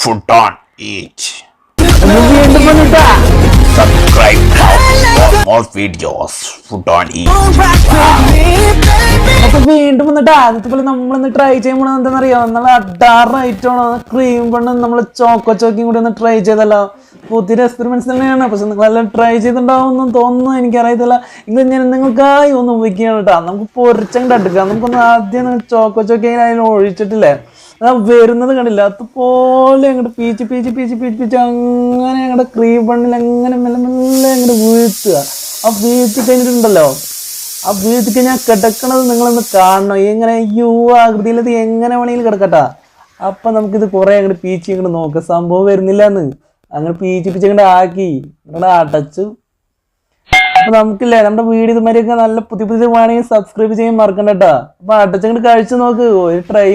Food on Each. വീണ്ടും വന്നിട്ടാ Subscribe now for more videos. Food on Each. അപ്പൊ വീണ്ടും വന്നിട്ട് ആദ്യത്തെ പോലെ നമ്മളിന്ന് ട്രൈ ചെയ്യുമ്പോൾ എന്താണെന്നറിയാം നമ്മൾ അഡാറായിട്ടാണോ ക്രീം പണ്ട് നമ്മൾ ചോക്കോ ചോക്കിയും കൂടി ഒന്ന് ട്രൈ ചെയ്തല്ലോ പുതിയ എക്സ്പെരിമെന്റ്സ് തന്നെയാണ്. പക്ഷെ നിങ്ങളെല്ലാം ട്രൈ ചെയ്തിട്ടുണ്ടാവുമെന്നും തോന്നുന്നു. എനിക്കറിയത്തില്ല. ഇത് ഞാൻ നിങ്ങൾക്കായി ഒന്ന് ഉപയോഗിക്കുകയാണ് കേട്ടോ. നമുക്ക് പൊരിച്ചങ്ങോട്ട് എടുക്കാം. നമുക്കൊന്ന് ആദ്യം ചോക്കോ ചോക്കി അതിൽ ഒഴിച്ചിട്ടില്ലേ? അതാ വരുന്നത് കണ്ടില്ല? അതുപോലെ അങ്ങോട്ട് peach peach peach peach peach അങ്ങനെ അങ്ങോട്ട് ക്രീം ബണ്ണിൽ അങ്ങനെ മെല്ലെ മെല്ലെ അങ്ങോട്ട് വീഴ്ത്തുക. ആ വീഴ്ത്തി കഴിഞ്ഞിട്ടുണ്ടല്ലോ. ആ വീഴ്ത്തി കഴിഞ്ഞാൽ കിടക്കണത് നിങ്ങളൊന്ന് കാണണം. എങ്ങനെ യു ആകൃതിയിൽ അത് എങ്ങനെ വേണമെങ്കിലും കിടക്കട്ടാ. അപ്പൊ നമുക്കിത് കുറെ അങ്ങോട്ട് പീച്ച് ഇങ്ങോട്ട് നോക്കാം. സംഭവം വരുന്നില്ല എന്ന് അങ്ങനെ പീച്ച് പീച്ച് അങ്ങോട്ട് ആക്കി അങ്ങോട്ട് അടച്ചു. അപ്പൊ നമുക്കില്ലേ നമ്മുടെ വീട് ഇതുമാതിരിയൊക്കെ നല്ല പുതിയ പുതിയ വേണമെങ്കിൽ സബ്സ്ക്രൈബ് ചെയ്യാൻ മറക്കണ്ട കേട്ടോ അപ്പൊ അടച്ചങ്ങോട്ട് കഴിച്ചു നോക്ക്. ഒരു ട്രൈ